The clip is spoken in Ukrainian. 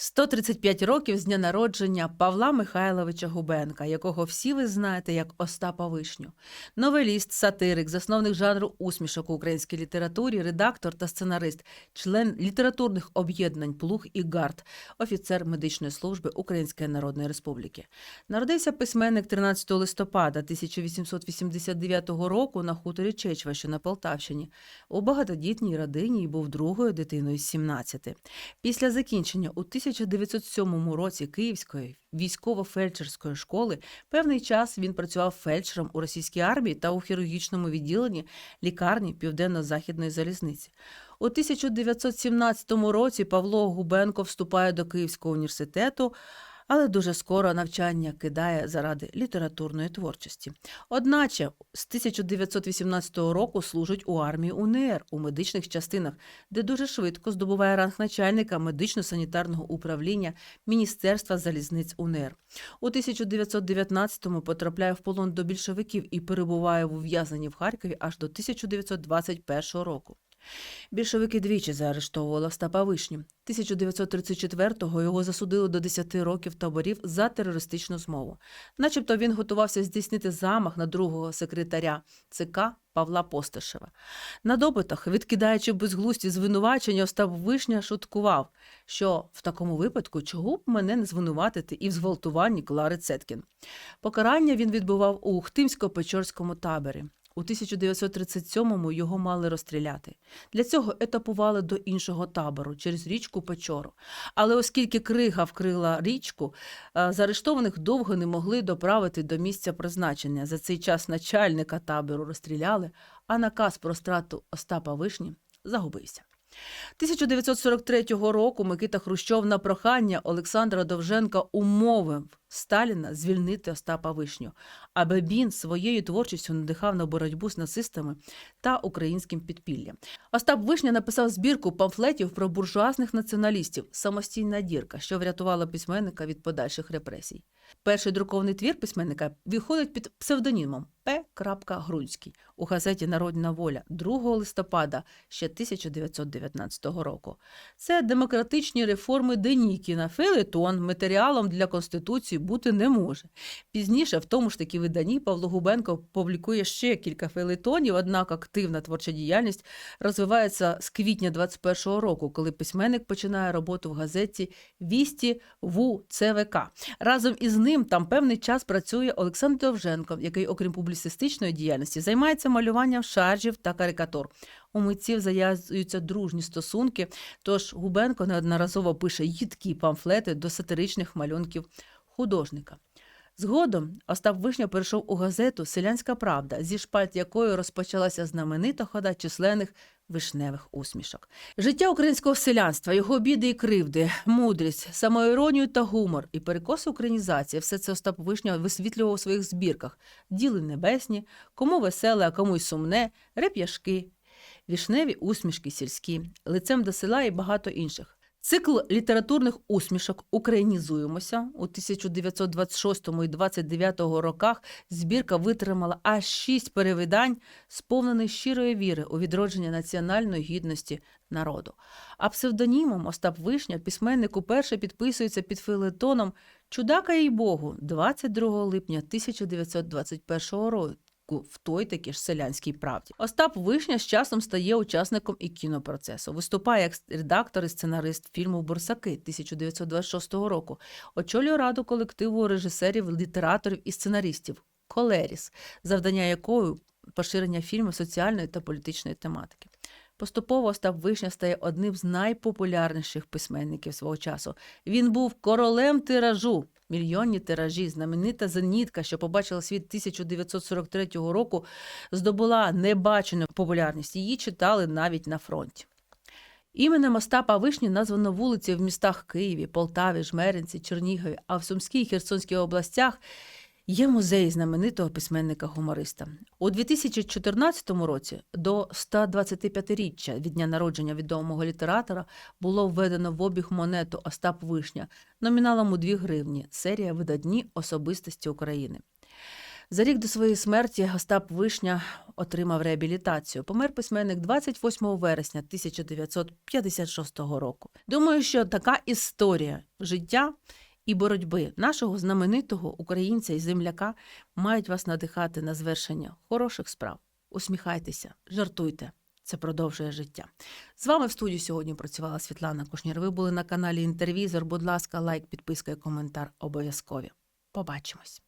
135 років з дня народження Павла Михайловича Губенка, якого всі ви знаєте як Остапа Вишню. Новеліст, сатирик, засновник жанру усмішок у українській літературі, редактор та сценарист, член літературних об'єднань Плуг і Гард, офіцер медичної служби Української Народної Республіки. Народився письменник 13 листопада 1889 року на хуторі Чечва, що на Полтавщині, у багатодітній родині і був другою дитиною з 17. Після закінчення у 1907 році Київської військово-фельдшерської школи певний час він працював фельдшером у російській армії та у хірургічному відділенні лікарні Південно-Західної залізниці. У 1917 році Павло Губенко вступає до Київського університету, але дуже скоро навчання кидає заради літературної творчості. Одначе з 1918 року служить у армії УНР у медичних частинах, де дуже швидко здобуває ранг начальника медично-санітарного управління Міністерства залізниць УНР. У 1919-му потрапляє в полон до більшовиків і перебуває в ув'язненні в Харкові аж до 1921 року. Більшовики двічі заарештовували Остапа Вишню. 1934-го його засудили до 10 років таборів за терористичну змову. Начебто він готувався здійснити замах на другого секретаря ЦК Павла Постишева. На допитах, відкидаючи безглусті звинувачення, Остап Вишня шуткував, що в такому випадку чого б мене не звинуватити і в зґвалтуванні Клари Цеткін. Покарання він відбував у Ухтимсько-Печорському таборі. У 1937-му його мали розстріляти. Для цього етапували до іншого табору через річку Печору. Але оскільки крига вкрила річку, е, заарештованих довго не могли доправити до місця призначення. За цей час начальника табору розстріляли, а наказ про страту Остапа Вишні загубився. 1943 року Микита Хрущов на прохання Олександра Довженка умовив Сталіна звільнити Остапа Вишню, а Бебін своєю творчістю надихав на боротьбу з нацистами та українським підпіллям. Остап Вишня написав збірку памфлетів про буржуазних націоналістів Самостійна дірка, що врятувала письменника від подальших репресій. Перший друкований твір письменника виходить під псевдонімом Грунський у газеті Народна воля 2 листопада ще 1919 року. Це демократичні реформи Денікіна, фейлетон, матеріалом для Конституції бути не може. Пізніше, в тому ж таки виданні, Павло Губенко публікує ще кілька фейлетонів, однак активна творча діяльність розвивається з квітня 21-го року, коли письменник починає роботу в газеті Вісті ВУ ЦВК. Разом із ним там певний час працює Олександр Довженко, який, окрім публіцистичної діяльності, займається малюванням шаржів та карикатур. У митців зав'язуються дружні стосунки, тож Губенко неодноразово пише їдкі памфлети до сатиричних малюнків художника. Згодом Остап Вишня перейшов у газету Селянська Правда, зі шпальт якої розпочалася знаменита хода численних вишневих усмішок. Життя українського селянства, його біди і кривди, мудрість, самоіронію та гумор і перекоси українізації все це Остап Вишня висвітлював у своїх збірках: Діли небесні, кому веселе, а кому й сумне, реп'яшки, вішневі усмішки сільські, лицем до села і багато інших. Цикл літературних усмішок Українізуємося у 1926 і 29 роках збірка витримала аж шість перевидань, сповнених щирої віри у відродження національної гідності народу. А псевдонімом Остап Вишня письменник уперше підписується під филетоном Чудака їй Богу 22 липня 1921 року в той таки ж селянській правді. Остап Вишня з часом стає учасником і кінопроцесу. Виступає як редактор і сценарист фільму Бурсаки 1926 року. Очолює раду колективу режисерів, літераторів і сценаристів Колеріс, завдання якої поширення фільмів соціальної та політичної тематики. Поступово Остап Вишня стає одним з найпопулярніших письменників свого часу. Він був королем тиражу. Мільйонні тиражі, знаменита зенітка, що побачила світ 1943 року, здобула небачену популярність. Її читали навіть на фронті. Іменем Остапа Вишні названо вулиці в містах Києві, Полтаві, Жмеринці, Чернігові, а в Сумській і Херсонській областях Є музей знаменитого письменника-гумориста. У 2014 році до 125-річчя від дня народження відомого літератора було введено в обіг монету Остап Вишня номіналом у 2 гривні, серія видатні особистості України. За рік до своєї смерті Остап Вишня отримав реабілітацію. Помер письменник 28 вересня 1956 року. Думаю, що така історія життя і боротьби нашого знаменитого українця і земляка мають вас надихати на звершення хороших справ. Усміхайтеся, жартуйте. Це продовжує життя. З вами в студії сьогодні працювала Світлана Кушнір. Ви були на каналі Інтервізор. Будь ласка, лайк, підписка і коментар обов'язкові. Побачимось.